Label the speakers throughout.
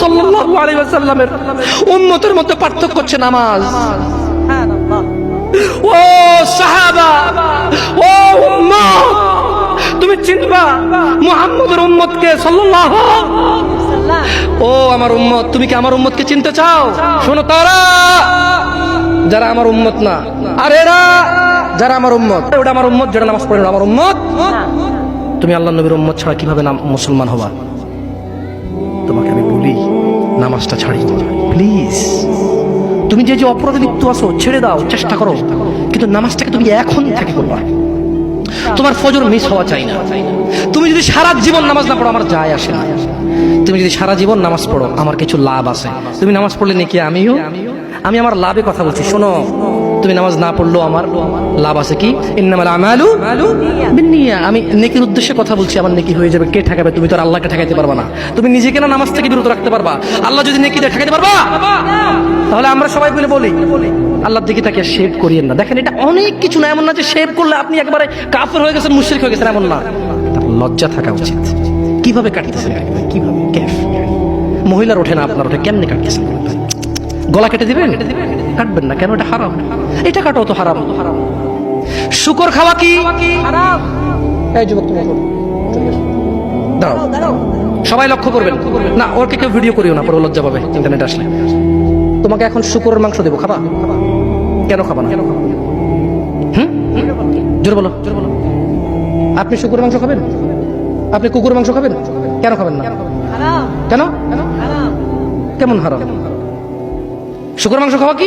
Speaker 1: সাল্লাল্লাহু আলাইহি ওয়াসাল্লামের উম্মতের মধ্যে পার্থক্য হচ্ছে নামাজ। ও সাহাবা ও উম্মত তুমি চিনবা মুহাম্মদের উম্মতকে সাল্লাল্লাহু ও আমার উম্মত তুমি কি আমার উম্মতকে চিনতে চাও? শোনো তারা যারা আমার উম্মত না আর এরা যারা আমার উম্মত ওটা আমার উম্মত যেটা নামাজ পড়ে আমার উম্মত। তুমি আল্লাহ নবীর উম্মত ছাড়া কীভাবে নাম মুসলমান হবা? তোমাকে আমি নামাজটা ছাড়ি। প্লিজ, তুমি যে যে অপরাধে লিপ্ত আছো, ছেড়ে দাও, চেষ্টা করো। কিন্তু নামাজটাকে তুমি এখন থেকে করবা তোমার ফজর মিস হওয়া চাই না। তুমি যদি সারা জীবন নামাজ না পড়ো, আমার যায় আসে না। তুমি যদি সারা জীবন নামাজ পড়ো, আমার কিছু লাভ আছে। তুমি নামাজ পড়লে নাকি আমিও? আমি আমার লাভে কথা বলছি, শোনো। তুমি নামাজ না পড়লেও আমার লাভ আছে কি? আমি নেকির উদ্দেশ্যে কথা বলছি, আমার নেকি হয়ে যাবে। কে ঠেকাবে? তুমি তো আল্লাহকে ঠেকাইতে পারবা না। তুমি নিজেকে না নামাজ থেকে বিরত রাখতে পারবা। আল্লাহ যদি নেকি ঠেকাইতে পারবা? তাহলে আমরা সবাই বলে বলি, আল্লাহর দিকে তাকে শেভ করিয়েন না। দেখেন, এটা অনেক কিছু না, এমন না যে শেভ করলে আপনি একবারে কাফের হয়ে গেছেন, মুশরিক হয়ে গেছেন, এমন না। লজ্জা থাকা উচিত। কীভাবে কাটতেছেন কীভাবে? কেফ। মহিলার ওঠে না, আপনার ওঠে, কেমনে কাটতেছেন? গলা কেটে দিবেন? কাটবেন না, কেন? এটা হারাম। এটা কাটো তো হারাম। শুকর খাওয়া কি? এই যুবক তুমি। দাঁড়াও। সবাই লক্ষ্য করবেন। না ওরকে কেউ ভিডিও করিও না পরে লজ্জা পাবে ইন্টারনেট আসলে। তোমাকে এখন শুকরের মাংস দেবো খাবা? কেন খাবা না? হুম? জোরে বলো। জোরে বলো আপনি শুকুর মাংস খাবেন? আপনি কুকুর মাংস খাবেন? কেন খাবেন না? কেন? কেমন হারাম? শুকুর মাংস খাওয়া কি?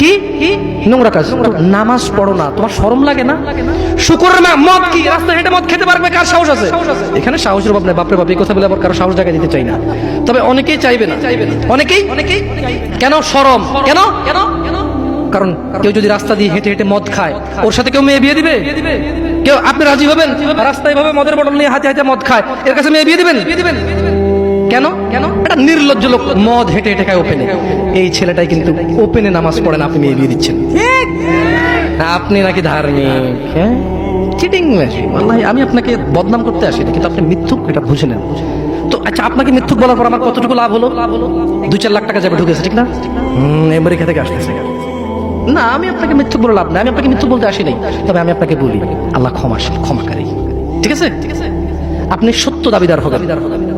Speaker 1: কি? নোংরা কাজ নামাজ পড়ো না, তোমার শরম লাগে না? শুকুরের মদ কি? রাস্তায় হেঁটে মদ খেতে পারবে? কার সাহস আছে? এখানে সাহসের অভাব নেই, বাপরে বাপ, এই কথা বলে আবার কারও সাহস জায়গা দিতে চাই না। তবে অনেকেই চাইবে না। অনেকেই? অনেকেই কেন শরম? কেন? কেন কারণ কেউ যদি রাস্তা দিয়ে হেঁটে হেঁটে মদ খায়, ওর সাথে কেউ মেয়ে বিয়ে দিবে? কেউ আপনি রাজি হবেন? রাস্তায় ভাবে মদের বটল নিয়ে হাতে হাতে মদ খায়, এর কাছে মেয়ে বিয়ে দিবেন বিয়ে দিবেন? কেন? কেন? এটা নির্লজ্জ লোক মদ হেঁটে হেঁটে খায় ওপেনে এই ছেলেটাই কিন্তু ওপেনে নামাজ পড়েন আপনি বিয়ে দিচ্ছেন। আপনি নাকি ধার্মিক হ্যাঁ? চিটিং আমি আপনাকে বদনাম করতে আসি কিন্তু আপনি মিথ্যুক, এটা বুঝে নেন। তো আচ্ছা আপনাকে মিথ্যুক বলার পর আমার কতটুকু লাভ হলো? দুই চার লাখ টাকা যাবে ঢুকেছে, ঠিক না? আমেরিকা থেকে আসতেছে। না, আমি আপনাকে মিথ্যুক বলে লাভ না আমি আপনাকে মিথ্যু বলতে আসি নাই। তবে আমি আপনাকে বলি, আল্লাহ ক্ষমাশীল ক্ষমাকারী ঠিক আছে ঠিক আছে? আপনি সত্য দাবিদার হবেন।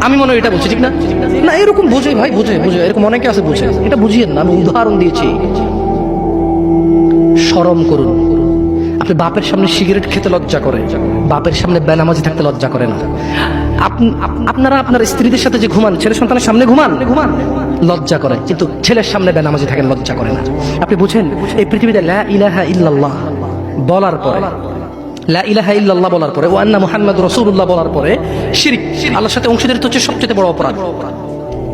Speaker 1: আমি মনে হয় এটা বলছি, ঠিক না? না, এরকম বুঝে, ভাই, বুঝে বুঝে, এরকম অনেকে আছে বুঝে। এটা বুঝিয়ে না, আমি উদাহরণ দিয়েছি। শরম করুন। আপনি বাপের সামনে সিগারেট খেতে লজ্জা করে, বাপের সামনে বেনামাজি থাকতে লজ্জা করে না। আপ- আপ- আপনারা আপনার স্ত্রীদের সাথে যে ঘুমান, ছেলে সন্তানের সামনে ঘুমান ঘুমান লজ্জা করে, কিন্তু ছেলের সামনে বেনামাজি থাকেন লজ্জা করে না। আপনি বুঝেন, এই পৃথিবীতে ইলাহা ইল্লাল্লাহ বলার পরে লা ইলাহা ইল্লাল্লাহ বলার পরে ওয়ান্না মুহাম্মদ রসুল্লাহ বলার পরে শিরিক আল্লাহর সাথে অংশীদারিত্ব হচ্ছে সবচেয়ে বড় অপরাধ।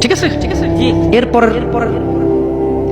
Speaker 1: ঠিক আছে? ঠিক আছে এরপর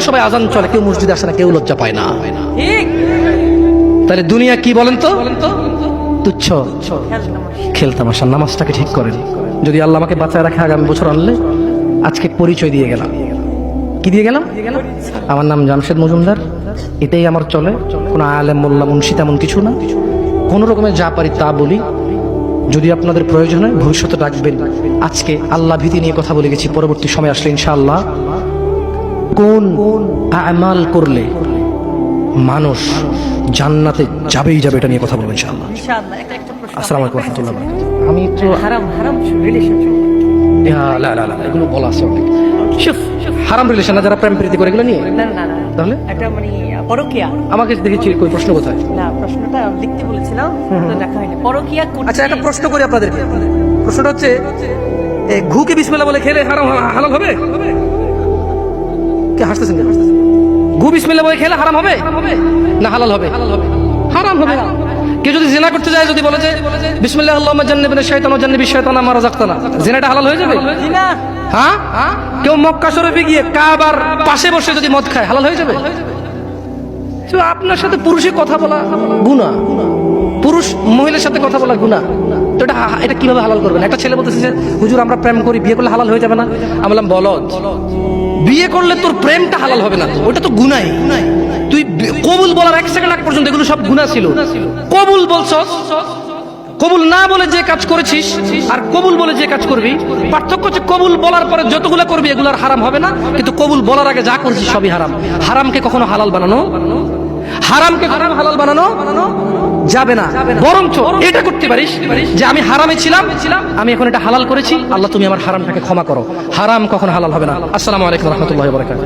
Speaker 1: সবাই আজান চলে, কেউ মসজিদে আসে না, কেউ লজ্জা পায় না। তাহলে দুনিয়া কি বলেন তো? তুচ্ছ। খেলতামাশা নামাজটাকে ঠিক করেন। যদি আল্লাহ আমাকে বাঁচায় রাখে, আগামী বছর আনলে আজকে পরিচয় দিয়ে গেলাম। কি দিয়ে গেলাম? আমার নাম জামশেদ মজুমদার। এটাই আমার চলে। কোনো আলেম, মোল্লা, মুন্সি তেমন কিছু না। কোনো রকমের যা পারি তা বলি। যদি আপনাদের প্রয়োজন হয়, ভবিষ্যতে ডাকবেন। আজকে আল্লাহ ভীতি নিয়ে কথা বলে গেছি। পরবর্তী সময় আসলে ইনশাআল্লাহ। কোন আমাল করলে মানুষ জান্নাতে যাবেই যাবে এটা নিয়ে কথা বলব ইনশাআল্লাহ। আসসালামু আলাইকুম রহমতুল্লাহ আমি তো
Speaker 2: হারাম হারাম রিলেশন
Speaker 1: লা লা লা এগুলো বলা আছে অনেক। হারাম রিলেশন না যারা প্রেম প্রীতি করে এগুলো নিয়ে?
Speaker 2: না না না
Speaker 1: তাহলে?
Speaker 2: মানে পরকিয়া।
Speaker 1: আমাকে দেখেছি কই প্রশ্ন কোথায়?
Speaker 2: না প্রশ্নটা লিখতে বলেছিলাম দেখা হয়নি। পরকিয়া
Speaker 1: আচ্ছা একটা প্রশ্ন করি আপনাদেরকে। প্রশ্নটা হচ্ছে ঘুকে বিসমিল্লাহ বলে খেলে হারাম হালাল হবে? কে হাসতেছেন কেন? ঘু বিসমিল্লাহ বলে খেলে হারাম হবে? না হালাল হবে? হারাম হবে। কেউ যদি জেনা করতে যায় যদি বলে যে বিসমিল্লাহ আল্লাহুম্মা জান্নিবনা শাইতান ওয়া জান্নিবিশ শাইতানা মা রাযাকতানা। জিনাটা হালাল হয়ে যাবে? হ্যাঁ? কেউ মক্কা শরীফে গিয়ে কাবার পাশে বসে যদি মদ খায় হালাল হয়ে যাবে? তো আপনার সাথে পুরুষে কথা বলা গুণা পুরুষ মহিলার সাথে কথা বলা গুণা তো এটা এটা কীভাবে হালাল করবেন? একটা ছেলে বলতেছে যে হুজুর আমরা প্রেম করি বিয়ে করলে হালাল হয়ে যাবে না? আমি বললাম বলদ। বিয়ে করলে তোর প্রেমটা হালাল হবে না। ওটা তো গুনাই। তুই কবুল বলার এক সেকেন্ড আগ পর্যন্ত এগুলো সব গুণা ছিল। কবুল বলছস? কবুল না বলে যে কাজ করেছিস আর কবুল বলে যে কাজ করবি, পার্থক্য হচ্ছে কবুল বলার পরে যতগুলো করবি এগুলো আর হারাম হবে না, কিন্তু কবুল বলার আগে যা করছিস সবই হারাম। হারামকে কখনো হালাল বানানো? হারামকে হারাম হালাল বানানো? যাবে না। বরঞ্চ এটা করতে পারিস যে আমি হারামে ছিলাম আমি এখন এটা হালাল করেছি। আল্লাহ তুমি আমার হারামটাকে ক্ষমা করো। হারাম কখন হালাল হবে না। আসসালামু আলাইকুম রহমতুল্লাহ বরকাত